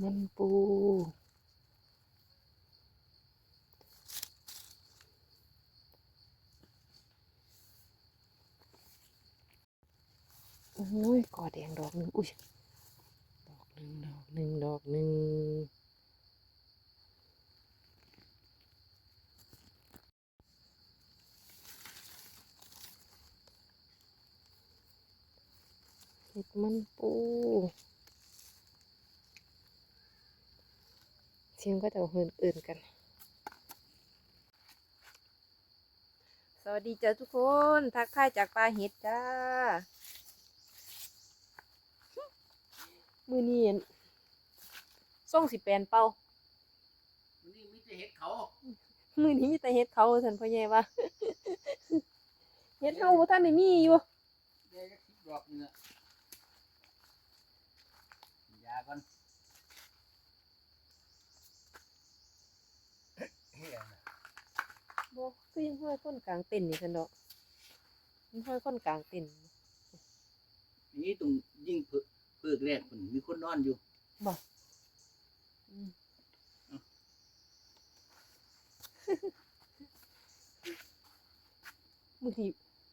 มันปูโอ้ยกอแดงดอกหนึ่งอุ้ยดอกหนึ่งดอกหนึ่งดอกหนึ่งเห็ดมันปู สียงก็จะเหินอื่นกัน สวัสดีจ้าทุกคน ทักทายจากปลาเห็ดจ้า มือนี้อั่นส่งสิแปลนเป้านี่มิจะเห็ดเขา มือนี้มีแต่เห็ดเขาสันพ่อใหญ่ว่าเห็ดเขาบ่ท่านได้มีอยู่เดี๋ยวจะคิดดอกเนื้อยาก่อนเฮียน่ะ บ่คือยังห้อยคนกลางเต็นท์นี่ซั่นดอกยังห้อยคนกลางเต็นท์นี่ตรงยิ่งเพิกเพิกแรกคนมีคนนอนอยู่อืมมือนี้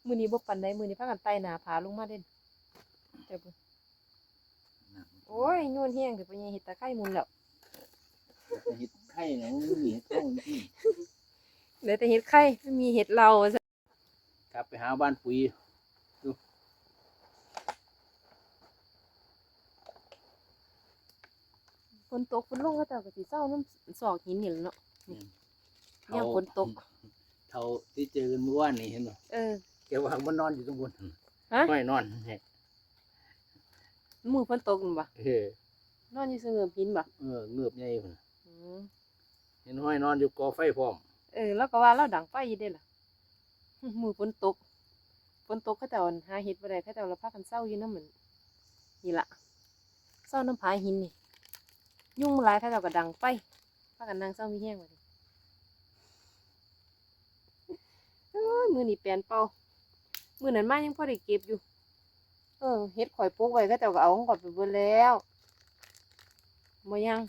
มือนี้บ่ปานใดมือนี้พากันไต่หน้าผาลงมาเด่นเจ้าเบิ่งนะโอ้ยโยนแห้งสิพ่อใหญ่เฮ็ดตะไคร้มุนแล้วแต่เห็ดไข่เนี่ยมันมีเห็ดเข้าจริง เหลือแต่เห็ดไข่ไม่มีเห็ดเราซะๆกลับไปหาบ้านปุ๋ยฝนตกฝนลงก็เจ้าก็สิเศร้าน้ำซอกหินนี่แหละเนาะเขายามฝนตกเขาที่เจอกันเมื่อวานนี่เห็นบ่เออแกว่ามันนอนอยู่ตรงบนฮะไม่นอนเฮ้ยมือฝนตกนั่นบ่เออนอนอยู่เสงือบหินบ่เออเงือบใหญ่พุ่นอืมเห็นห้อยนอนอยู่กอไฟพร้อม เออแล้วก็ว่าเราดังไฟอยู่เด้ล่ะมือฝนตกฝนตกเขาเจ้าหาเห็ดบ่ได้เขาเจ้าละพากันเศร้าอยู่น้ำเหมือนนี่ล่ะเศร้าน้ำผาหินนี่ยุ่งหลายเขาเจ้าก็ดังไฟพากันนั่งเศร้ามีแห้งว่าดิเอ้ยมือนี่แปลนเป่ามือนั้นมายังพอได้เก็บอยู่ เออเฮ็ดข่อยปลูกไว้เขาเจ้าก็เอาของข่อยไปเบิดแล้วบ่ยัง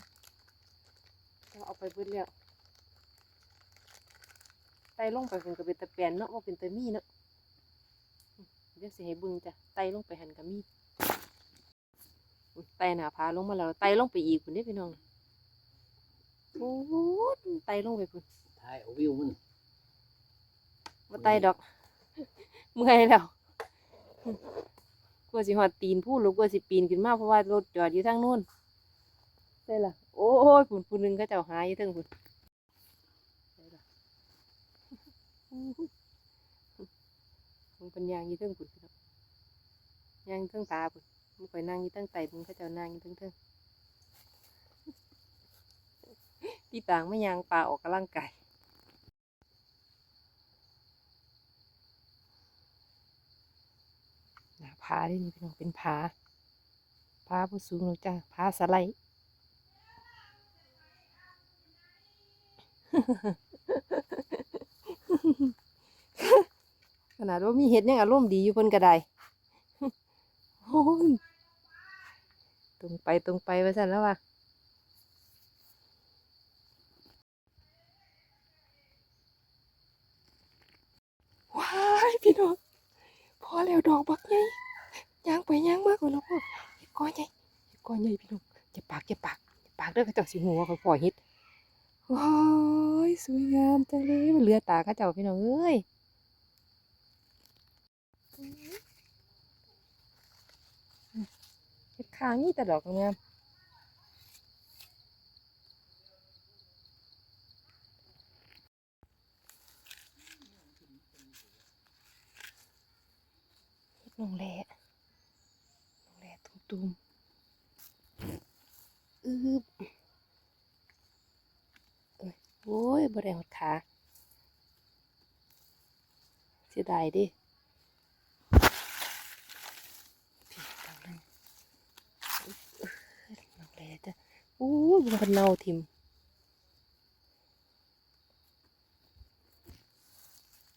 เขาเอาไปเบิดแล้ว ไต่ลงไปเพิ่นก็เป็นตะแปลนเนาะบ่เป็นตะมีเนาะอืมเดี๋ยวสิให้เบิ่งจ้ะไต่ลงไปหันก็มีอุ๊ยไต่หน้าผาลงมาแล้วไต่ลงไปอีกพุ่นเด้พี่น้องโอ้โหไต่ลงไปพุ่นท้ายเอาวิวมันบ่ไต่ดอกเมื่อยแล้วกลัวสิหอดตีนผู้หรือกลัวสิปีนขึ้นมาเพราะว่ารถจอดอยู่ทางนู้นใช่ล่ะโอ้ยพุ่นผู้หนึงเขาเจ้าหาอยู่เทั้งพุ่นใช่ล่ะ มันเป็นยางยู่เทั้งพุ่นพี่น้องยางเทั้งตาพุ่นมันคอยนั่งยู่เทั้งไตพุ่นเขาเจ้านั่งยู่เทั้งเทั้งพี่ต่างไม่ยางปลาออกกำลังกายน้าผาที่นี่พี่น้องเป็นผาผาผู้สูงหรอกจ้าผาสไลด์ ขนาดว่ามีเห็ดยังอารมณ์ดีอยู่เพิ่นกระไดโอ้ยตรงไปตรงไปว่าสั่นแล้วว่ะว้ายพี่น้องพอแล้วดอกบักใหญ่ย่างไปย่างมากกว่าเนาะพ่อเห็ดก้อนใหญ่เห็ดก้อนใหญ่พี่น้องจะปากจะปากจะปากเด้อเขาเจ้าสิหัวเขาปล่อยเห็ด ว้ายสวยงามจังเลยมันเลือตาข้าเจ้าพี่น้องเอ้ยเห็ดข้างนี่แต่ดอกงามเห็ดนองแหล่นองแหล่ตุ้มๆอืบ โอ้ย บ่ได้หดขาเสียดายดิพี่ทางนั้นน้องแลจ้ะอู้ยมันกันเน่าทิม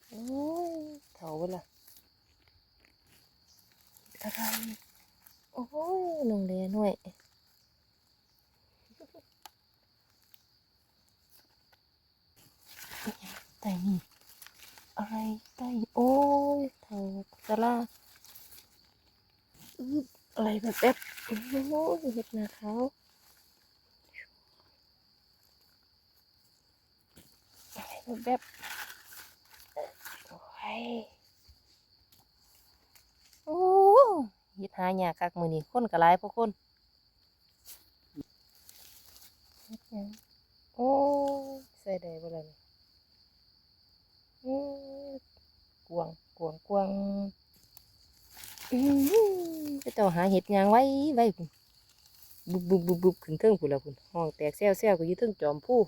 โอ้ยเถาเวละอะไรโอ้ยน้องแลหน่อย แต่นี่อะไรใต้โอ้ยทางส ลาอะไรแบบแบบโอ้ยเห็ดหนาขาวอะไรแบบแบบโอ้ยโอ้เห็ดหายากคักมือนี่คนกระไรพวกคนโอ้ยใส่ได้บ่ล่ะนี่อืมกวงกวงกวง ก็เจ้าหาเห็ดหยางไว้ไว้พุ่นบุบบุบบุบบุบขึ้นเทิงพุ่นละพุ่นห้องแตกแซวแซวก็อยู่เทิงจอมผู้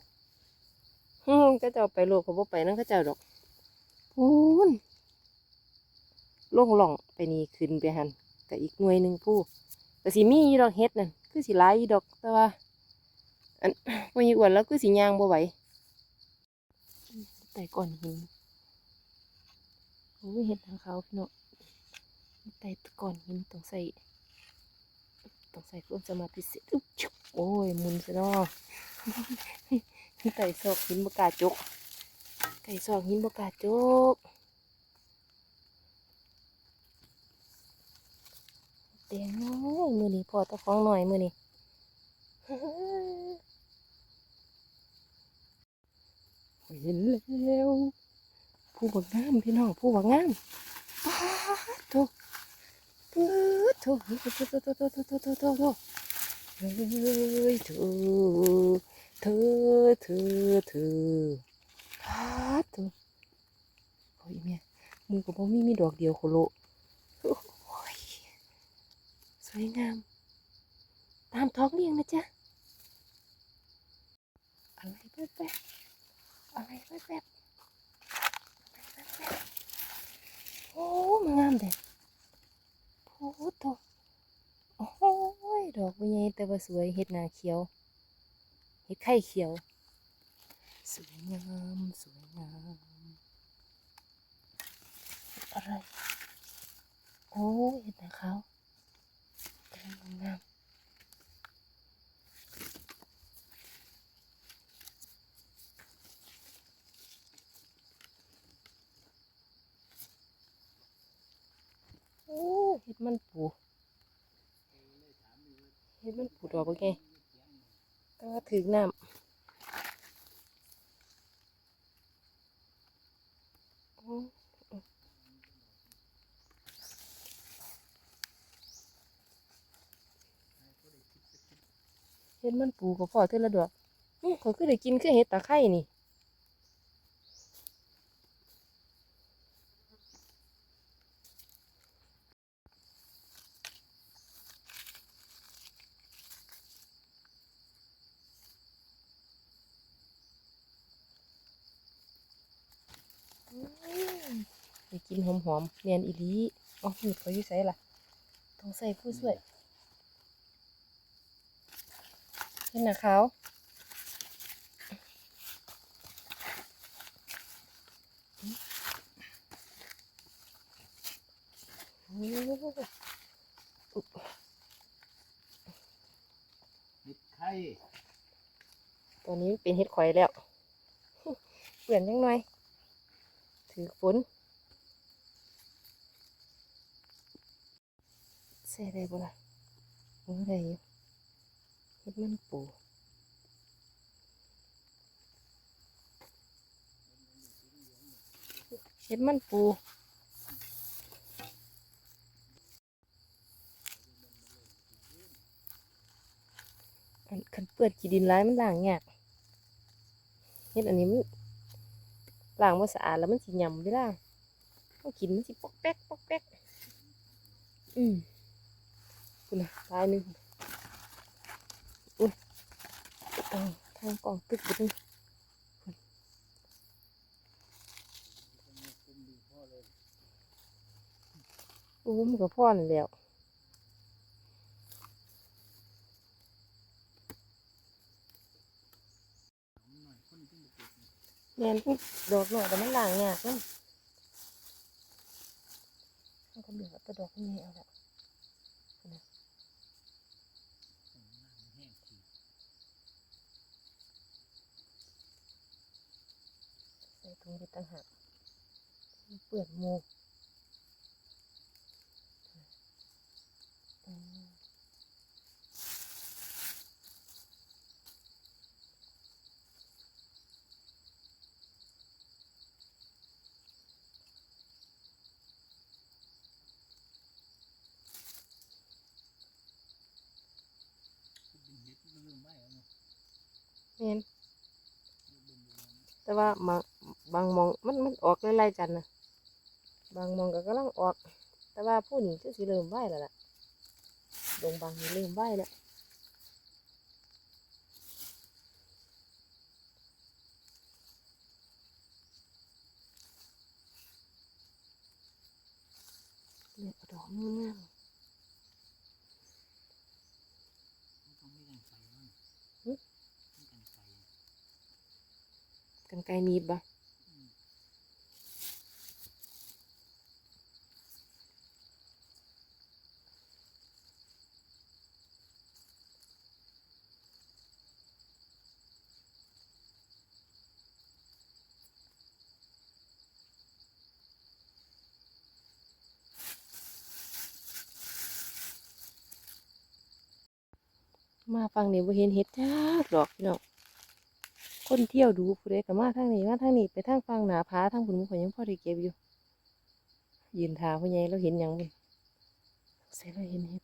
ฮึ่มก็เจ้าไปโลกเขาบ่ไปนั่นก็เจ้าดอกพูนลงหล่องไปนี่ขึ้นไปหันกับอีกหน่วยหนึ่งผู้แต่สิมีอยู่ดอกเฮ็ดนั่นคือสิหลายอยู่ดอกแต่ว่าอันวันนี้อ้วนแล้วคือสิย่างบ่ไหวแต่ก่อนหินโอ้ยเห็ดทางเขาพี่เนาะ แต่ก่อนหินต้องใส่ต้องใส่ความสมารถพิเศษอุ๊บชุบโอ้ยมุนซะเนาะไก่ซอกหินบกาจกไก่ซอกหินบกาจกเตียงน้อยมือนี้พอตะฟองหน่อยมือนี้เห็นแล้ว ผู้บักงามพี่น้องผู้บักงามอ้าโถปื๊ดโถโถโถโถโถโถโถโถโถโถโถเฮ้ยเธอเธอเธอเธออ้าโถโอ้ยแม่หมูกับบ่มีมีดอกเดียวโคโลโอ้ยสวยงาม ตามท้องเรียงนะจ๊ะอะไรแป๊บๆอะไรแป๊บๆอะไรแป๊บๆโอ้มางามเด็ด โอ้โถโอ้ยดอกใหญ่แต่ว่าสวยเห็ดหนาเขียว เห็ดไข่เขียว สวยงามสวยงามอะไร โอ้เห็ดหนาขาวกำลังงาม โอ้เห็ดมันปูเห็ดมันปูดอกเป็นไงก็ถึงน้ำโอ้เห็ดมันปูก็พอเท่าละดอกเขาคือได้กินคือเห็ดตะไคร่นี่ ไปกิน หอมๆเนียนอีหลีอ๋อมีเขาอยู่ใส่ล่ะต้องใส่ผู้ช่วยเห็นหนะเขาวโอ้เห็ดไข่ตอนนี้เป็นเห็ดข่อยแล้วเปลี่ยนยังหน่อยถือฝน ส่ได้บ่ล่ะโอ้ได้อยู่เห็ดมันปูเห็ดมันปูอันเปื้อนขี้ดินร้ายมันล้างยากเห็ดอันนี้มันล้างบ่สะอาดแล้วมันสิหยำเวลาเอากินมันสิปอกแป๊กปอกแป๊กอืม คุณนะลายหนึ่งอุ้ยเอาทางกองตึกไปนึงโอ้มันก็พ่อนั่นแล้วแม่นปุ๊บดอกหน่อยแต่มันล้างยากมันมันก็เหลือแต่ดอกนี้เอาละนะใส่ถุง นี้ไปตั้งหากเปื่อนหมูอืมเป็นเห็ดมันเริ่มไหม้แล้วเนาะแม่นแต่ว่าบา บางหมองมันมันออกไล่ๆกันนะบางหมองก็กำลังออก แต่ว่าผู้นี้ก็สิเริ่มไหวแล้วล่ะดงบางนี่เริ่มไหวแล้วเนี่ยเอาดอกงามมันต้องมีกันไก่มันหึมีกันไก่ๆกันไกลมีดบ่ อืม มาฟังนี่บ่เห็นเห็ดจักดอกพี่น้องคนเที่ยวดูผู้ใดก็มาทางนี้มาทางนี้ไปทางฟังหนาผาทางผุนมุขยังพอได้เก็บอยู่ ยืนทาผู้ใหญ่เราเห็นยังบุญใส่เราเห็นเห็ด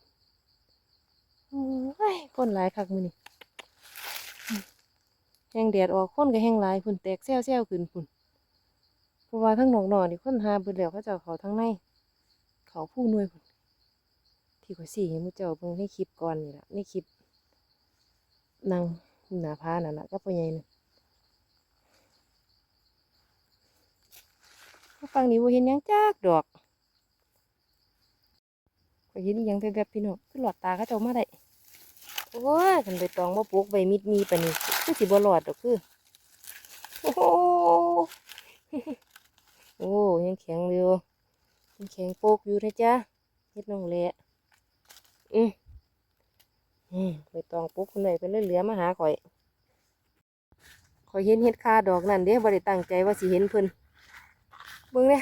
โอ้ยคนหลายคักมือนี้อืมแห้งแดดออกคนก็แห้งหลายพุ่นแตกแซวๆขึ้นพุ่นเพราะว่าทั้งหนอกนอนี่คนหาเบิดแล้วเขาเจ้าเขาทั้งใน เขาผู้น่วยพุ่นที่ข่อยสิให้หมู่เจ้าเบิ่งในคลิปก่อนนี่ละในคลิป นั่งหน้าผานั่นน่ะกับพ่อใหญ่น่ะฟังนี้บ่เห็นยังจักดอกก็เห็นยังแบบๆพี่น้องคือหลอดตาเขาเจ้ามาได้โอ้ยคันใบตองบ่ปลูกใบมิดมีปานนี้คือสิบ่หลอดดอกคือโอ้โหโอ้ยังแข็งอยู่ยังแข็งโปกอยู่นะจ๊ะเฮ็ดน้องแหละอืมอื มใบตองปลูกคนไหนเป็นเหลือมาหาข่อยข่อยเห็นเฮ็ดคาดอกนั่นเด้บ่ได้ตั้งใจว่าสิเห็นเพิ่นเบิ่งเด้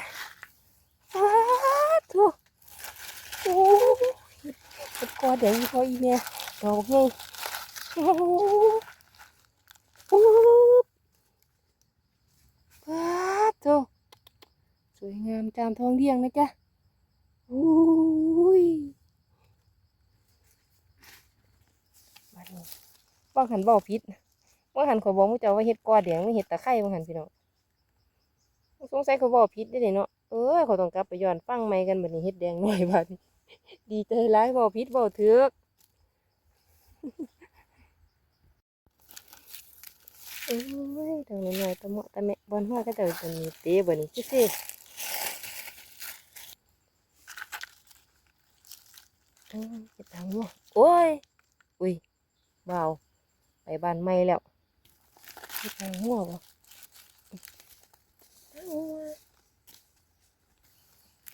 ว้าทุกโอ้ยเห็ดกอแดงพออีเนี่ยดอกไงโอ้โหปุ๊บป้าดโตสวยงามจามทองเรียงนะจ๊ะอุ้ยบัดนี้ บางหันเบาพิษบางหันขอยบอกมุเจ้าว่าเห็ดกอแดงไม่เห็ดตะไคร้บางหันพี่น้องสงสัยเขาบอกพิษได้เลยเนาะเออเขาต้องกลับไปย้อนฟังใหม่กันบัดนี้เห็ดแดงหน่อยบัดนี้ดีใจร้ายบ่พิษบ่เถือกเอ้ยทางนี้หน่อยตะเหมาะตะแมะบอนหัวก็จะเป็นมีเตะบ่นี่ซิซิเอ้ยเจ็บทางหัวโอ้ยอุ้ยเบา ไปบ้านใหม่แล้วเจ็บทางหัวบ่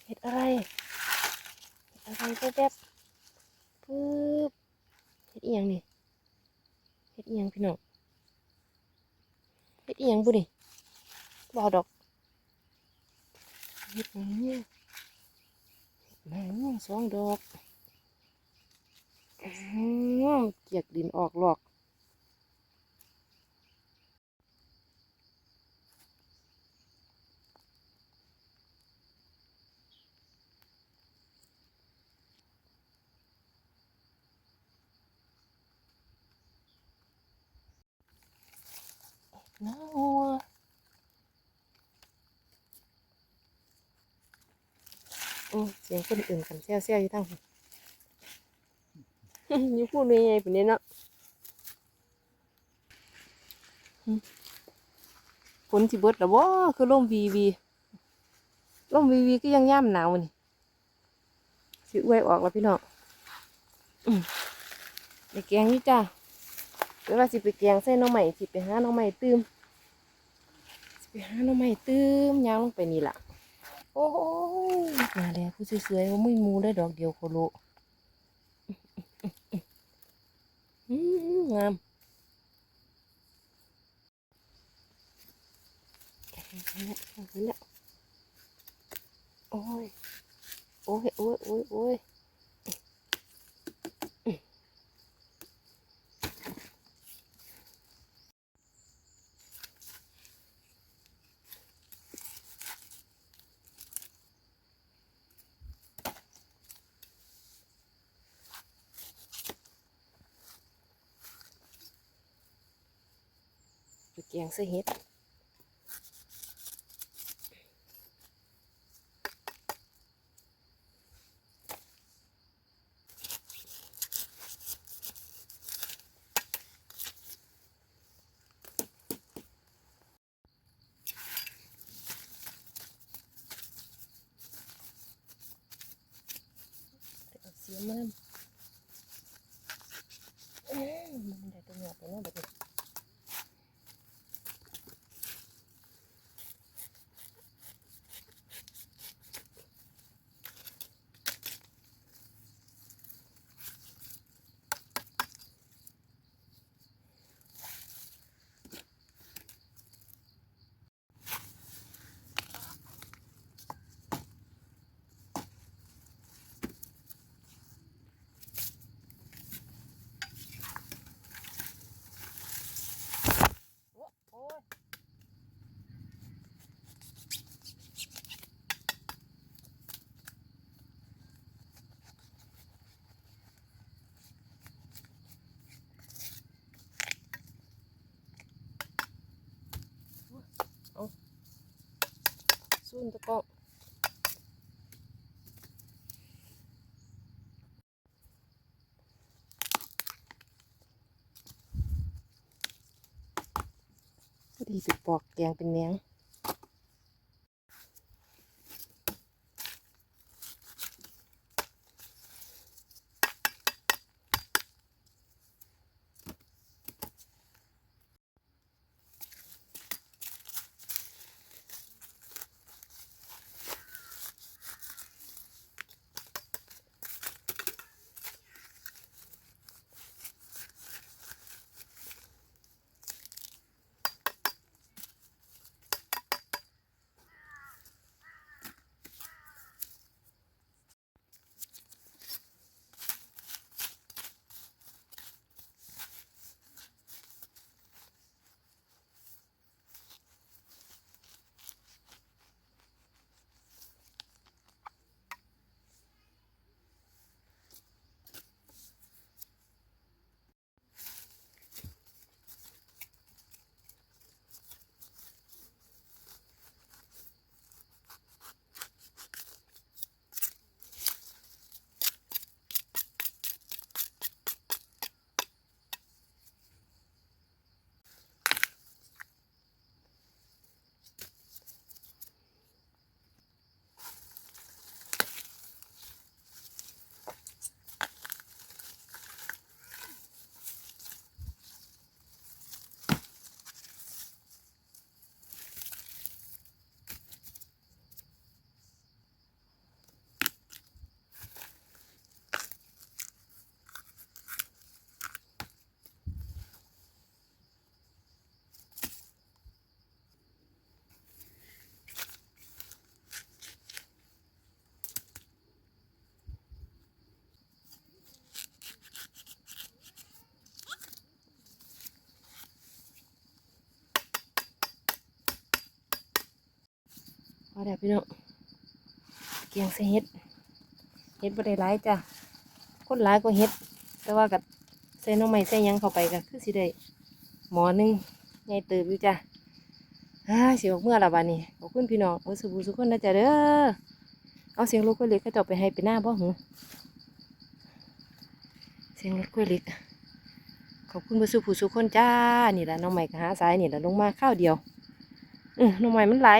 เห็ดอะไรอะไรแป๊บๆปึ๊บเฮ็ดเอียงนี่เฮ็ดเอียงพี่น้องเฮ็ดเอียงบุนี่บ่อดอกเฮ็ดหยังเนี่ยเฮ็ดหยังสองดอกอื้อเกียกดินออกหลอก น้าวัวอือเสียงคนอื่นกันเซี่ยวๆอยู่ทั้งอยู่พูดเลยไงเป็นนี้เนาะฝนสิเบิดแล้วบ่คือลมวีวีลมวีวีก็ยังย่ำหนาวนี่สิอวยออกแล้วพี่น้องอืมไปแกงนี่จ้า เวลาสิไปแกงใส่น้องใหม่สิไปหาน้องใหม่ตื้มสิไปหาน้องใหม่ตื้มย่างลงไปนี่ล่ะ โอ้ยมาแล้วผู้สวยๆว่ามุ้ยมูได้ดอกเดียวโคโลงามโอ้ย โอ้ย โอ้ย โอ้ยโอ้ย ไปแกงใส่เห็ดเอาเสียมันเอ้ยมันได้ตัวหยอดไปเนาะแบบนี้ โอ้โอ้ยเอาซุ่น ตะกอดีติดปอกแกงเป็นเนี้ยง อแล้วพี่น้องเกียงใส่เห็ดเห็ดบ่ได้หลายจ้ะคนหลายก็เห็ด แต่ว่ากับใส่น้องใหม่ใส่ยังเข้าไปก็คือสิได้หมอนึงใหญ่เติบอยู่จ้ะอ่าเสิออกเมื่อละบาดนี้ขอบคุณพี่น้องโอ้สุบุสุคนนะจ๊ะเด้อเอาเสียงรถกล้วยเล็กเขาเจะไปให้ไปหน้าบ่หูเสียงรถกล้วยเล็กขอบคุณผู้สุผู้สุคนจ้านี่แหละน้องใหม่ก็หาสายนี่แหละลงมาข้าวเดียวอือน้องใหม่มันไหล